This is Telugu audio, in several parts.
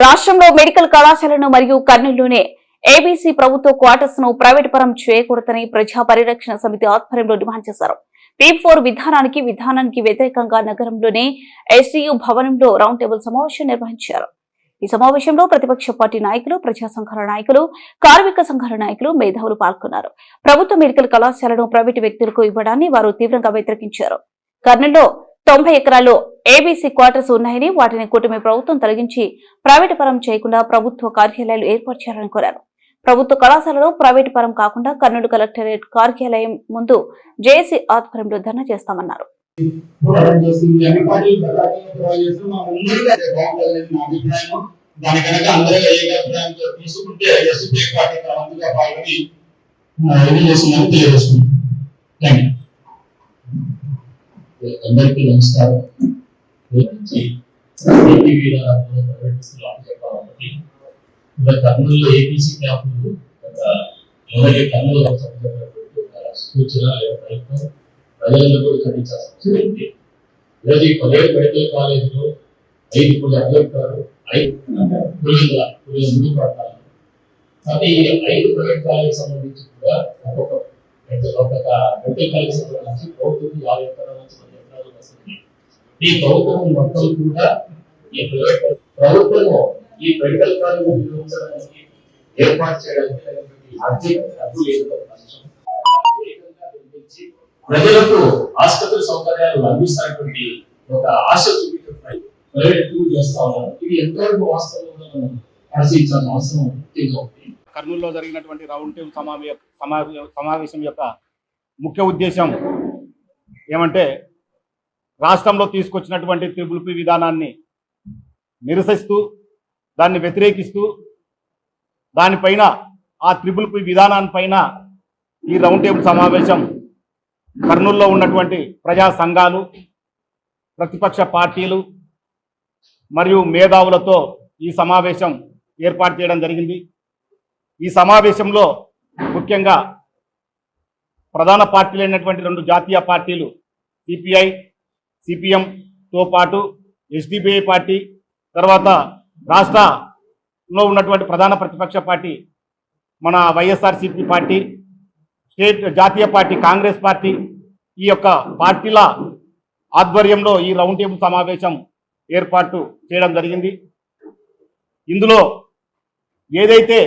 రాష్ట్రంలో మెడికల్ కళాశాలను మరియు కర్నూలులోనే ఏబీసీ ప్రభుత్వ క్వార్టర్స్ను ప్రైవేట్ పరం చేయకూడదని ప్రజా పరిరక్షణ సమితి ఆధ్వర్యంలో డిమాండ్ చేశారు. పీ ఫోర్ విధానానికి విధానానికి వ్యతిరేకంగా నగరంలోనే ఎస్టీయూ భవనంలో రౌండ్ టేబుల్ సమావేశం నిర్వహించారు. ఈ సమావేశంలో ప్రతిపక్ష పార్టీ నాయకులు ప్రజా సంఘాల నాయకులు కార్మిక సంఘాల నాయకులు మేధావులు పాల్గొన్నారు. ప్రభుత్వ మెడికల్ కళాశాలను ప్రైవేటు వ్యక్తులకు ఇవ్వడాన్ని వారు తీవ్రంగా వ్యతిరేకించారు. కర్నూలులో తొంభై ఎకరాల్లో ఏబీసీ క్వార్టర్స్ ఉన్నాయని వాటిని కూటమి ప్రభుత్వం తొలగించి ప్రైవేటు పరం చేయకుండా ప్రభుత్వ కార్యాలయాలు ఏర్పాటు చేయాలని కోరారు. ప్రభుత్వ కళాశాలలో ప్రైవేటు పరం కాకుండా కర్నూలు కలెక్టరేట్ కార్యాలయం ముందు జేఏసీ ఆధ్వర్యంలో ధర్నా చేస్తామన్నారు. థ్యాంక్ యూ అందరికీ నమస్కారం. గురించి ప్రైవేట్ కర్నూలులో ఏపీసీ క్యాంపులు అలాగే కర్నూలు సూచన లేదా ప్రయత్నం ప్రజలను కూడా ఖండించాల్సిన అవసరం ఉంది. ఈరోజు ఈ పదిహేడు మెడికల్ కాలేజీలో ఐదు కొన్ని అభ్యర్థులు ఐదు పులిందుల పులిందుల పడతారు. కానీ ఈ ఐదు ప్రైవేట్ కాలేజీకి సంబంధించి కూడా ఒక్కొక్క మెడికల్ కాలేజ్ సంబంధించి ప్రభుత్వం యాభై ఈ ప్రభుత్వం మొత్తం కూడా ఈ ప్రైవేట్ ప్రభుత్వము ఈ మెడికల్ కాలేజ్ ఏర్పాటు చేయడానికి ఆర్థిక డబ్బు లేదు ప్రజలకు ఆసుపత్రి సౌకర్యాలు అందిస్తున్నటువంటి ఒక ఆశ చూపించడంపై ప్రైవేట్ చేస్తా ఉన్నారు. ఇది ఎంతవరకు వాస్తవంగా మనం పరిశీలించాల్సిన అవసరం ఉంది. కర్నూలులో జరిగినటువంటి రౌండ్ టేబుల్ సమావే సమావేశం యొక్క ముఖ్య ఉద్దేశం ఏమంటే రాష్ట్రంలో తీసుకొచ్చినటువంటి త్రిబుల్ పి విధానాన్ని నిరసిస్తూ దాన్ని వ్యతిరేకిస్తూ దానిపైన ఆ త్రిబుల్ పి విధానానిపైన ఈ రౌండ్ టేబుల్ సమావేశం కర్నూలులో ఉన్నటువంటి ప్రజా సంఘాలు ప్రతిపక్ష పార్టీలు మరియు మేధావులతో ఈ సమావేశం ఏర్పాటు చేయడం జరిగింది. ఈ సమావేశంలో ముఖ్యంగా ప్రధాన పార్టీలు అయినటువంటి రెండు జాతీయ పార్టీలు సిపిఐ సిపిఎంతో పాటు ఎస్డిపిఐ పార్టీ తర్వాత రాష్ట్రంలో ఉన్నటువంటి ప్రధాన ప్రతిపక్ష పార్టీ మన వైఎస్ఆర్సిపి పార్టీ స్టేట్ జాతీయ పార్టీ కాంగ్రెస్ పార్టీ ఈ యొక్క పార్టీల ఆధ్వర్యంలో ఈ రౌండ్ టేబుల్ సమావేశం ఏర్పాటు చేయడం జరిగింది. ఇందులో ఏదైతే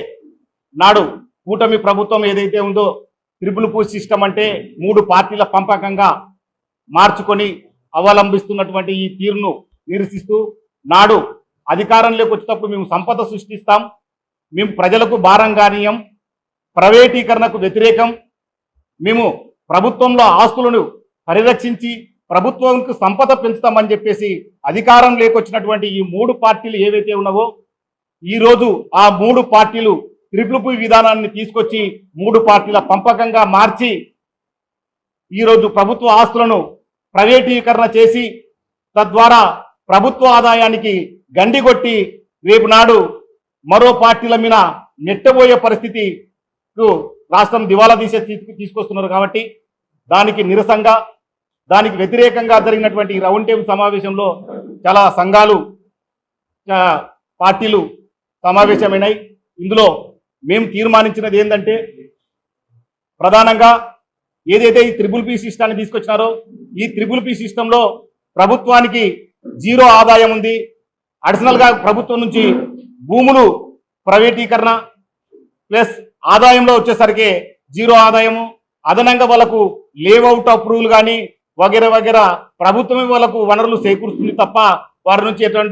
నాడు కూటమి ప్రభుత్వం ఏదైతే ఉందో త్రిపుల్ పూ సిస్టమ్ అంటే మూడు పార్టీల పంపకంగా మార్చుకొని అవలంబిస్తున్నటువంటి ఈ తీరును నిరసిస్తూ నాడు అధికారంలోకి వచ్చేటప్పుడు మేము సంపద సృష్టిస్తాం. మేము ప్రజలకు భారం కానీయం. ప్రైవేటీకరణకు వ్యతిరేకం. మేము ప్రభుత్వంలో ఆస్తులను పరిరక్షించి ప్రభుత్వంకు సంపద పెంచుతామని చెప్పేసి అధికారం లేకొచ్చినటువంటి ఈ మూడు పార్టీలు ఏవైతే ఉన్నావో ఈరోజు ఆ మూడు పార్టీలు త్రిపుల్ విధానాన్ని తీసుకొచ్చి మూడు పార్టీల పంపకంగా మార్చి ఈరోజు ప్రభుత్వ ఆస్తులను ప్రైవేటీకరణ చేసి తద్వారా ప్రభుత్వ ఆదాయానికి గండి కొట్టి రేపు నాడు మరో పార్టీల మీద నెట్టబోయే పరిస్థితికు రాష్ట్రం దివాలా తీసే స్థితికి తీసుకొస్తున్నారు కాబట్టి దానికి నిరసంగా దానికి వ్యతిరేకంగా జరిగినటువంటి రౌండ్ టేబుల్ సమావేశంలో చాలా సంఘాలు పార్టీలు సమావేశమైనాయి. ఇందులో మేము తీర్మానించినది ఏంటంటే ప్రధానంగా ఏదైతే ఈ త్రిబుల్ పీ సిస్టాన్ని తీసుకొచ్చినారో ఈ త్రిబుల్ పీ సిస్టంలో ప్రభుత్వానికి జీరో ఆదాయం ఉంది. అడిషనల్గా ప్రభుత్వం నుంచి భూములు ప్రైవేటీకరణ ప్లస్ ఆదాయంలో వచ్చేసరికి జీరో ఆదాయము. అదనంగా వాళ్ళకు లేఅవుట్ అప్రూవల్ కానీ వగేర వగేర ప్రభుత్వమే వాళ్ళకు వనరులు సేకూరుస్తుంది తప్ప వారి నుంచి ఎటువంటి